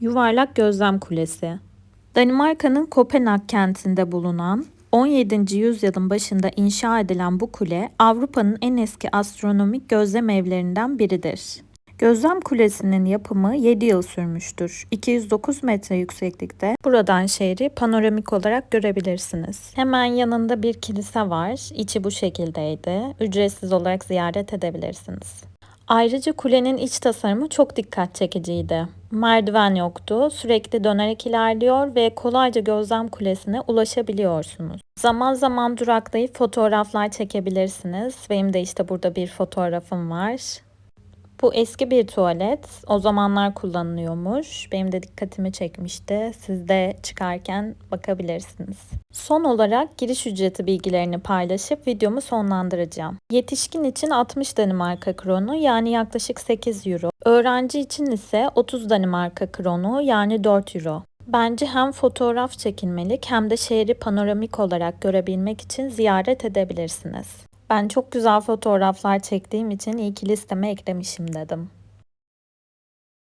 Yuvarlak Gözlem Kulesi Danimarka'nın Kopenhag kentinde bulunan 17. yüzyılın başında inşa edilen bu kule Avrupa'nın en eski astronomik gözlem evlerinden biridir. Gözlem Kulesi'nin yapımı 7 yıl sürmüştür. 209 metre yükseklikte. Buradan şehri panoramik olarak görebilirsiniz. Hemen yanında bir kilise var. İçi bu şekildeydi. Ücretsiz olarak ziyaret edebilirsiniz. Ayrıca kulenin iç tasarımı çok dikkat çekiciydi. Merdiven yoktu, sürekli dönerek ilerliyor ve kolayca gözlem kulesine ulaşabiliyorsunuz. Zaman zaman duraklayıp fotoğraflar çekebilirsiniz. Benim de işte burada bir fotoğrafım var. Bu eski bir tuvalet. O zamanlar kullanılıyormuş. Benim de dikkatimi çekmişti. Siz de çıkarken bakabilirsiniz. Son olarak giriş ücreti bilgilerini paylaşıp videomu sonlandıracağım. Yetişkin için 60 Danimarka kronu yani yaklaşık 8 euro. Öğrenci için ise 30 Danimarka kronu yani 4 euro. Bence hem fotoğraf çekilmelik hem de şehri panoramik olarak görebilmek için ziyaret edebilirsiniz. Ben çok güzel fotoğraflar çektiğim için iyi ki listeme eklemişim dedim.